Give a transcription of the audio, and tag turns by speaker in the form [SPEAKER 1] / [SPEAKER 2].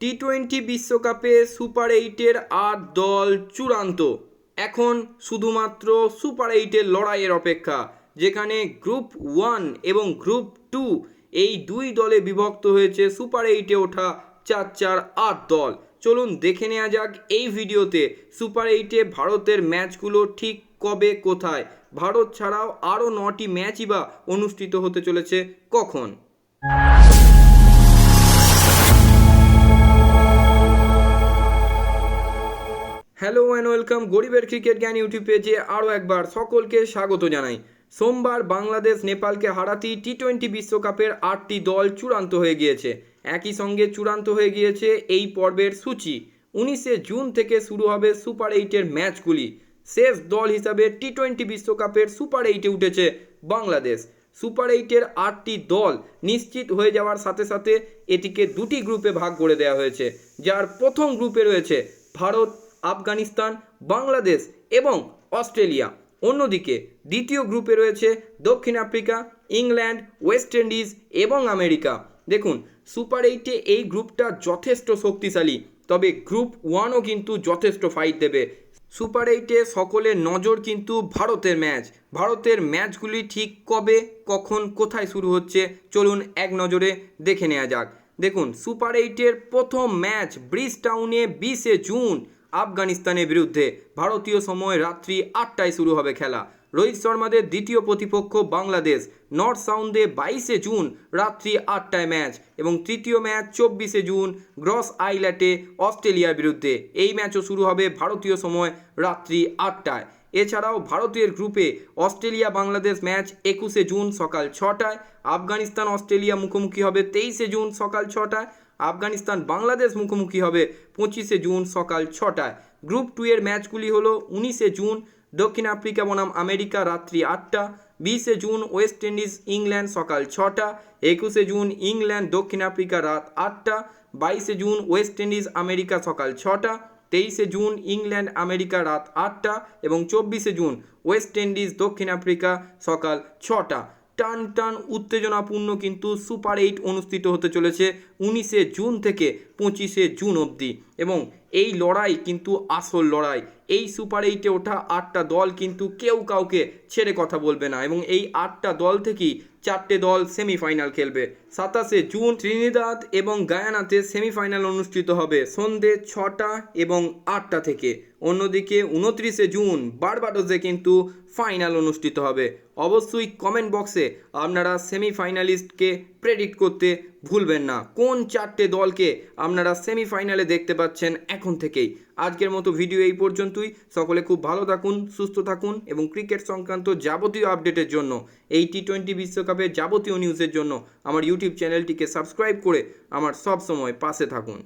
[SPEAKER 1] T twenty বিশ্বকাপে super এইটের আট দল চূড়ান্ত। এখন শুধুমাত্র সুপার এইটের লড়াইয়ের অপেক্ষা, যেখানে গ্রুপ ওয়ান এবং গ্রুপ টু এই দুই দলে বিভক্ত হয়েছে সুপার এইটে ওঠা চার চার আট দল। চলুন দেখে নেওয়া যাক এই ভিডিওতে সুপার এইটে ভারতের ম্যাচগুলো ঠিক কবে, কোথায়? ভারত ছাড়াও আরও নটি ম্যাচই বা অনুষ্ঠিত হতে চলেছে কখন? হ্যালো অ্যান্ড ওয়েলকাম গরিবের ক্রিকেট জ্ঞান ইউটিউব পেজে আরও একবার সকলকে স্বাগত জানাই। সোমবার বাংলাদেশ নেপালকে হারাতেই টি টোয়েন্টি বিশ্বকাপের আটটি দল চূড়ান্ত হয়ে গিয়েছে। একই সঙ্গে চূড়ান্ত হয়ে গিয়েছে এই পর্বের সূচি। উনিশে জুন থেকে শুরু হবে সুপার এইটের ম্যাচগুলি। শেষ দল হিসাবে টি টোয়েন্টি বিশ্বকাপের সুপার এইটে উঠেছে বাংলাদেশ। সুপার এইটের আটটি দল নিশ্চিত হয়ে যাওয়ার সাথে সাথে এটিকে দুটি গ্রুপে ভাগ করে দেওয়া হয়েছে। যার প্রথম গ্রুপে রয়েছে ভারত আফগানিস্তান, বাংলাদেশ এবং অস্ট্রেলিয়া। অন্যদিকে, দ্বিতীয় গ্রুপে রয়েছে দক্ষিণ আফ্রিকা, ইংল্যান্ড, ওয়েস্ট ইন্ডিজ এবং আমেরিকা। দেখুন, সুপার এইটে এই গ্রুপটা যথেষ্ট শক্তিশালী, তবে গ্রুপ ওয়ানও কিন্তু যথেষ্ট ফাইট দেবে। সুপার এইটে সকলের নজর কিন্তু ভারতের ম্যাচ ভারতের ম্যাচগুলি ঠিক কবে, কখন, কোথায় শুরু হচ্ছে, চলুন এক নজরে দেখে নেওয়া যাক। দেখুন, সুপার এইটের প্রথম ম্যাচ ব্রিজ টাউনে বিশে জুন। আফগানিস্তানের বিরুদ্ধে ভারতীয় সময় রাত্রি আটটায় শুরু হবে খেলা। রোহিত শর্মাদের দ্বিতীয় প্রতিপক্ষ বাংলাদেশ, নর্থ সাউন্ডে বাইশে জুন রাত্রি আটটায় ম্যাচ এবং তৃতীয় ম্যাচ চব্বিশে জুন গ্রস আইল্যাটে অস্ট্রেলিয়ার বিরুদ্ধে। এই ম্যাচও শুরু হবে ভারতীয় সময় রাত্রি আটটায়। এছাড়াও ভারতের গ্রুপে অস্ট্রেলিয়া বাংলাদেশ ম্যাচ একুশে জুন সকাল ছটায় আফগানিস্তান অস্ট্রেলিয়া মুখোমুখি হবে তেইশে জুন সকাল ছটায় আফগানিস্তান বাংলাদেশ মুখোমুখি হবে পঁচিশে জুন সকাল ছটায়। গ্রুপ টু এর ম্যাচগুলি হলো উনিশে জুন দক্ষিণ আফ্রিকা বনাম আমেরিকা, রাত্রি আটটা, বিশে জুন ওয়েস্ট ইন্ডিজ, ইংল্যান্ড সকাল ছটা, একুশে জুন ইংল্যান্ড, দক্ষিণ আফ্রিকা রাত আটটা, বাইশে জুন ওয়েস্ট ইন্ডিজ, আমেরিকা সকাল ছটা, তেইশে জুন ইংল্যান্ড, আমেরিকা রাত আটটা এবং চব্বিশে জুন ওয়েস্ট ইন্ডিজ, দক্ষিণ আফ্রিকা সকাল ছটা। টান টান উত্তেজনাপূর্ণ কিন্তু সুপার এইট অনুষ্ঠিত হতে চলেছে উনিশে জুন থেকে পঁচিশে জুন অবধি এবং এই লড়াই কিন্তু আসল লড়াই। এই সুপার এইটে ওঠা আটটা দল কিন্তু কেউ কাউকে ছেড়ে কথা বলবে না এবং এই আটটা দল থেকেই চারটে দল সেমিফাইনাল খেলবে। সাতাশে জুন ত্রিনিদাদ এবং গায়ানাতে সেমিফাইনাল অনুষ্ঠিত হবে। সন্ধে ছটা এবং আটটা থেকে। অন্যদিকে উনত্রিশে জুন বারবাডোসে কিন্তু ফাইনাল অনুষ্ঠিত হবে। অবশ্যই কমেন্ট বক্সে আপনারা সেমিফাইনালিস্টকে প্রেডিক্ট করতে ভুলবেন না। কোন চারটে দলকে আপনারা সেমিফাইনালে দেখতে পাচ্ছেন এখন থেকেই? আজকের মতো ভিডিও এই পর্যন্তই। সকলে খুব ভালো থাকুন, সুস্থ থাকুন এবং ক্রিকেট সংক্রান্ত যাবতীয় আপডেটের জন্য, এই টি টোয়েন্টি বিশ্বকাপের যাবতীয় নিউজের জন্য আমার ইউটিউব চ্যানেলটিকে সাবস্ক্রাইব করে আমার সব সময় পাশে থাকুন।